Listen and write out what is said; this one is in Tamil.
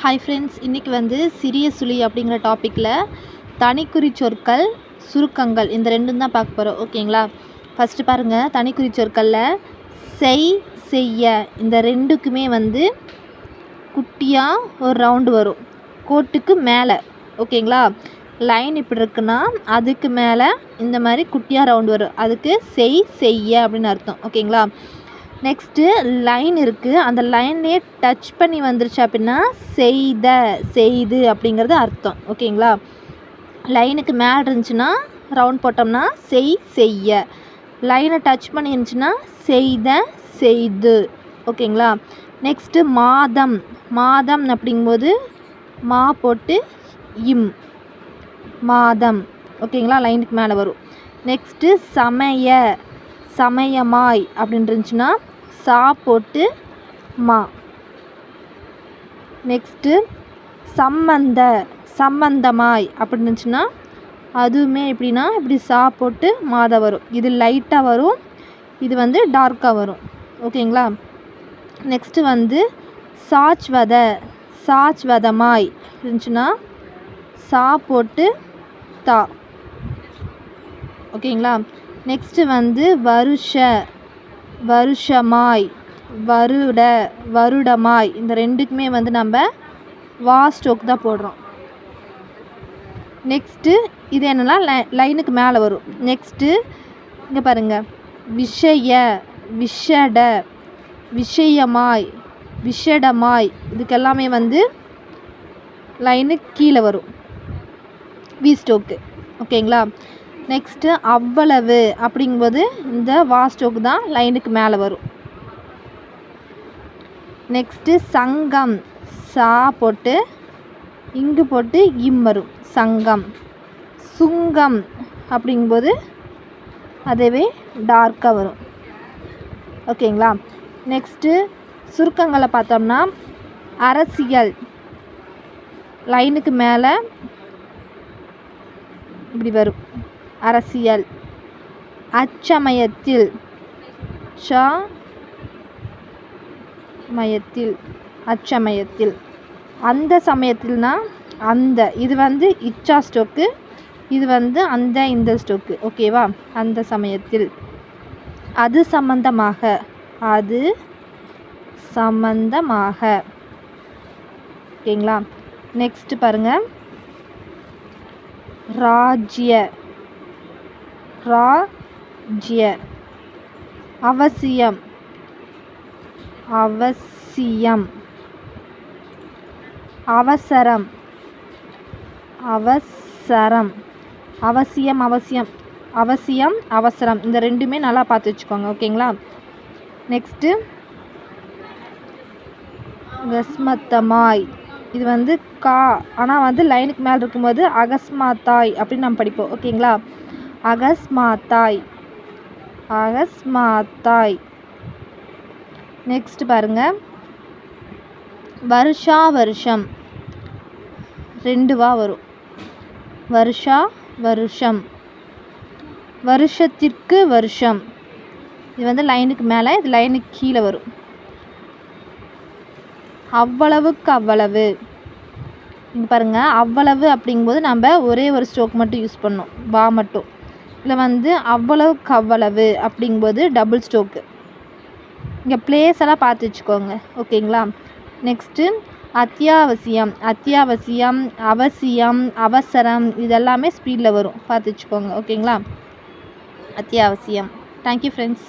ஹாய் ஃப்ரெண்ட்ஸ் இன்றைக்கி வந்து சிறிய சுழி அப்படிங்கிற டாப்பிக்கில் தனிக்குறி சொற்கள் சுருக்கங்கள் இந்த ரெண்டும் தான் பார்க்க போகிறோம் ஓகேங்களா ஃபஸ்ட்டு பாருங்கள் தனிக்குறி சொற்களில் செய் செய்ய இந்த ரெண்டுக்குமே வந்து குட்டியாக ஒரு ரவுண்டு வரும். கோட்டுக்கு மேலே. ஓகேங்களா லைன் இப்படி இருக்குன்னா அதுக்கு மேலே இந்த மாதிரி குட்டியாக ரவுண்டு வரும். அதுக்கு செய் செய்ய அப்படின்னு அர்த்தம். ஓகேங்களா நெக்ஸ்ட்டு லைன் இருக்குது அந்த லைன்லேயே டச் பண்ணி வந்துருச்சு அப்படின்னா செய்த செய்து அப்படிங்கிறது அர்த்தம். ஓகேங்களா? லைனுக்கு மேலே இருந்துச்சுன்னா ரவுண்ட் போட்டோம்னா செய் செய்ய. லைனை டச் பண்ணி இருந்துச்சுன்னா செய்த செய்து. ஓகேங்களா? நெக்ஸ்ட்டு மாதம். மாதம் அப்படிங்கும்போது மா போட்டு இம். மாதம். ஓகேங்களா? லைனுக்கு மேலே வரும். நெக்ஸ்ட்டு சமய. சமயமாய் அப்படின்னு இருந்துச்சுன்னா சா போட்டு மா. நெக்ஸ்ட்டு சம்மந்த சம்பந்தமாய் அப்படின்னு இருந்துச்சுன்னா அதுவுமே எப்படின்னா இப்படி சா போட்டு மாத வரும். இது லைட்டாக வரும் இது வந்து டார்க்காக வரும். ஓகேங்களா? நெக்ஸ்ட்டு வந்து சாச்வத சாச்வதமாய் இருந்துச்சுன்னா சா போட்டு தா. ஓகேங்களா? நெக்ஸ்ட்டு வந்து வருஷ வருஷமாய் வருட வருடமாய். இந்த ரெண்டுக்குமே வந்து நம்ம வா ஸ்டோக் தான் போடுறோம். நெக்ஸ்ட்டு இது என்னென்னா லை லைனுக்கு மேலே வரும். நெக்ஸ்ட்டு இங்கே பாருங்கள் விஷய விஷட விஷயமாய் விஷடமாய். இதுக்கெல்லாமே வந்து லைனுக்கு கீழே வரும். வி ஸ்டோக்கு ஓகேங்களா நெக்ஸ்ட்டு அவ்வளவு அப்படிங்கும்போது இந்த வாஸ்டோக்கு தான் லைனுக்கு மேலே வரும். நெக்ஸ்ட்டு சங்கம் சா போட்டு இங்கு போட்டு இம் வரும். சங்கம் சுங்கம் அப்படிங்கும்போது அதுவே டார்க்காக வரும். ஓகேங்களா நெக்ஸ்ட்டு சுருக்கங்களை பார்த்தோம்னா அரசியல் லைனுக்கு மேலே இப்படி வரும். அரசியல். அச்சமயத்தில் ச மயத்தில் அச்சமயத்தில். அந்த சமயத்தில்னா அந்த. இது வந்து இச்சா ஸ்டோக்கு. இது வந்து அந்த இந்த ஸ்டோக்கு. ஓகேவா? அந்த சமயத்தில். அது சம்பந்தமாக. அது சம்பந்தமாக. ஓகேங்களா? நெக்ஸ்ட் பாருங்கள் ராஜ்ய ராஜ்ய அவசியம். அவசியம். அவசரம். அவசரம். அவசியம் அவசியம். அவசியம் அவசரம். இந்த ரெண்டுமே நல்லா பார்த்து வச்சுக்கோங்க ஓகேங்களா? நெக்ஸ்ட்டு கஸ்மத்தமாய் இது வந்து கா. ஆனால் வந்து லைனுக்கு மேலே இருக்கும்போது அகஸ்மாத்தாய் அப்படின்னு நம்ம படிப்போம் ஓகேங்களா? அகஸ்மாத்தாய். அகஸ்மாத்தாய். நெக்ஸ்ட் பாருங்க. வருஷா வருஷம். ரெண்டு வா வரும். வருஷா வருஷம். வருஷத்திற்கு வருஷம். இது வந்து லைனுக்கு மேலே இது லைனுக்கு கீழே வரும். அவ்வளவுக்கு அவ்வளவு. இங்கே பாருங்கள் அவ்வளவு அப்படிங்கும்போது நம்ம ஒரே ஒரு ஸ்ட்ரோக் மட்டும் யூஸ் பண்ணோம் வா மட்டும். இதில் வந்து அவ்வளவுக்கு அவ்வளவு அப்படிங்கும்போது டபுள் ஸ்ட்ரோக்கு இங்கே பிளேஸ் எல்லாம் பார்த்து வச்சுக்கோங்க. ஓகேங்களா நெக்ஸ்ட்டு அத்தியாவசியம் அத்தியாவசியம் அவசியம் அவசரம் இதெல்லாமே ஸ்பீடில் வரும். பார்த்து வச்சுக்கோங்க. ஓகேங்களா அத்தியாவசியம். Thank you friends